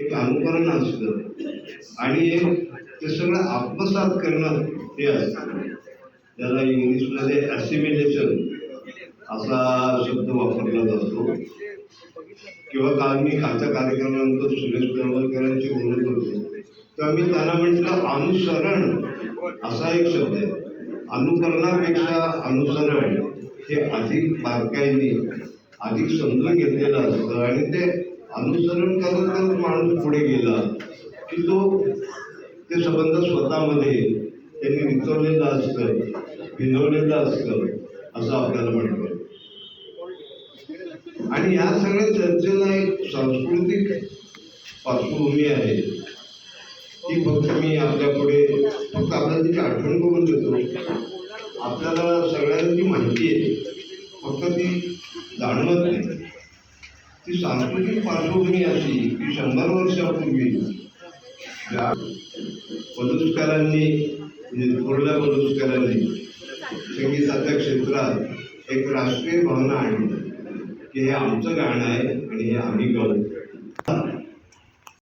एक अनुकरण असतं आणि एक ते सगळं आत्मसात करणं हे असतं. त्याला इंग्लिशमध्ये ॲसिमिलेशन असा शब्द वापरला जातो. किंवा काल मी कालच्या कार्यक्रमानंतर सुरेश तळवलकरांची बोलत होतो तर मी त्यांना म्हटलं अनुसरण असा एक शब्द आहे. अनुकरणापेक्षा अनुसरण हे अधिक बारकाईने अधिक समजून घेतलेलं असतं. आणि ते अनुसरण करत करत माणूस पुढे गेला. की तो ते संबंध स्वतःमध्ये त्यांनी विचवलेलं असतं भिनवलेलं असतं असं आपल्याला म्हणतो आणि या सगळ्या चर्चेला एक सांस्कृतिक पार्श्वभूमी आहे. ती फक्त मी आपल्या पुढे फक्त आपल्याला तिची आठवण करून देतो. आपल्याला सगळ्यांची माहिती आहे. फक्त ती जाणवत नाही. ती सांस्कृतिक पार्श्वभूमी अशी की शंभर वर्षापूर्वी. या पदुष्कारांनी म्हणजे थोरल्या पलुसकरांनी संगीताच्या क्षेत्रात एक राष्ट्रीय भावना आणली. की हे आमचं गाणं आहे आणि हे आम्ही गाऊ.